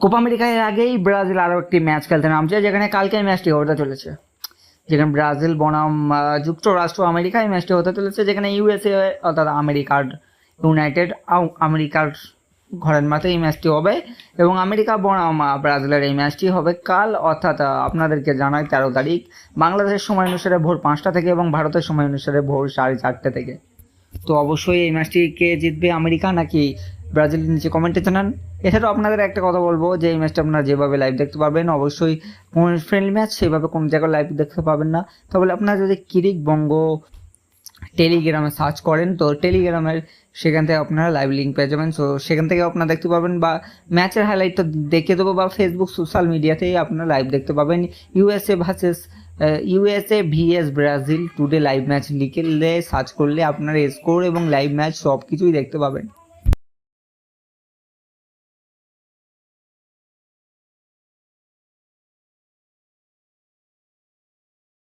Copa আমেরিকায় এর আগেই ব্রাজিল আরও একটি ম্যাচ খেলতে নামছে, যেখানে কালকে ম্যাচটি হতে চলেছে। যেখানে ব্রাজিল বনাম যুক্তরাষ্ট্র আমেরিকা এই ম্যাচটি হতে চলেছে, যেখানে ইউএসএ অর্থাৎ আমেরিকার ইউনাইটেড আমেরিকার ঘরের মাঠে এই ম্যাচটি হবে এবং আমেরিকা বনাম ব্রাজিলের এই ম্যাচটি হবে কাল, অর্থাৎ আপনাদেরকে জানাই তেরো তারিখ, বাংলাদেশের সময় অনুসারে ভোর পাঁচটা থেকে এবং ভারতের সময় অনুসারে ভোর সাড়ে চারটে থেকে। তো অবশ্যই এই ম্যাচটি কে জিতবে আমেরিকা নাকি ব্রাজিল নিচে কমেন্টে জানান। এছাড়াও আপনাদের একটা কথা বলব, যে এই ম্যাচটা আপনারা যেভাবে লাইভ দেখতে পাবেন অবশ্যই ফ্রেন্ডলি ম্যাচ সেভাবে কোনো জায়গায় লাইভ দেখতে পাবেন না। তাহলে আপনারা যদি কিরিক বঙ্গ টেলিগ্রামে সার্চ করেন, তো টেলিগ্রামের সেখান থেকে আপনারা লাইভ লিঙ্ক পেয়ে যাবেন। সো সেখান থেকে আপনারা দেখতে পাবেন বা ম্যাচের হাইলাইটটা দেখে দেবো বা ফেসবুক সোশ্যাল মিডিয়াতেই আপনারা লাইভ দেখতে পাবেন। USA versus USA VS Brazil today live match লিখলে সার্চ করলে আপনারা স্কোর এবং লাইভ ম্যাচ সব কিছুই দেখতে পাবেন।